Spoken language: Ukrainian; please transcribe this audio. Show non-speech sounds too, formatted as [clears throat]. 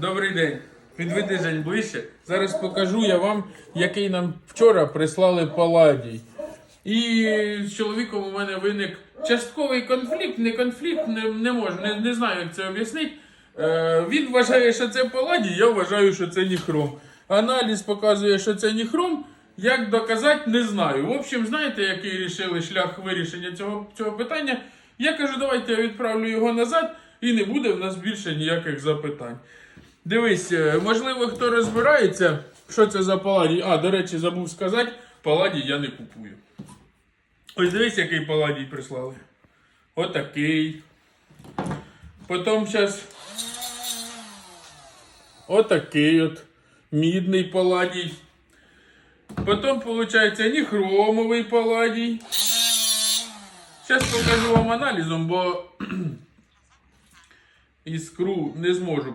Добрий день. Підведи Жень ближче. Зараз покажу я вам, який нам вчора прислали паладій. І з чоловіком у мене виник частковий конфлікт, не конфлікт, не, не можу, не, не знаю, як це об'яснити. Е, він вважає, що це паладій, я вважаю, що це ніхром. Аналіз показує, що це ніхром. Як доказати, не знаю. В общем, знаєте, який рішили шлях вирішення цього, цього питання? Я кажу, давайте я відправлю його назад, і не буде в нас більше ніяких запитань. Дивись, е, можливо, хто розбирається, що це за паладій. А, до речі, забув сказати, паладій я не купую. Ось дивись, який паладій прислали. Отакий. Потім зараз. Отакий от. Мідний паладій. Потім, виходить, ніхромовий паладій. Зараз покажу вам аналізом, бо [clears throat] іскру не зможу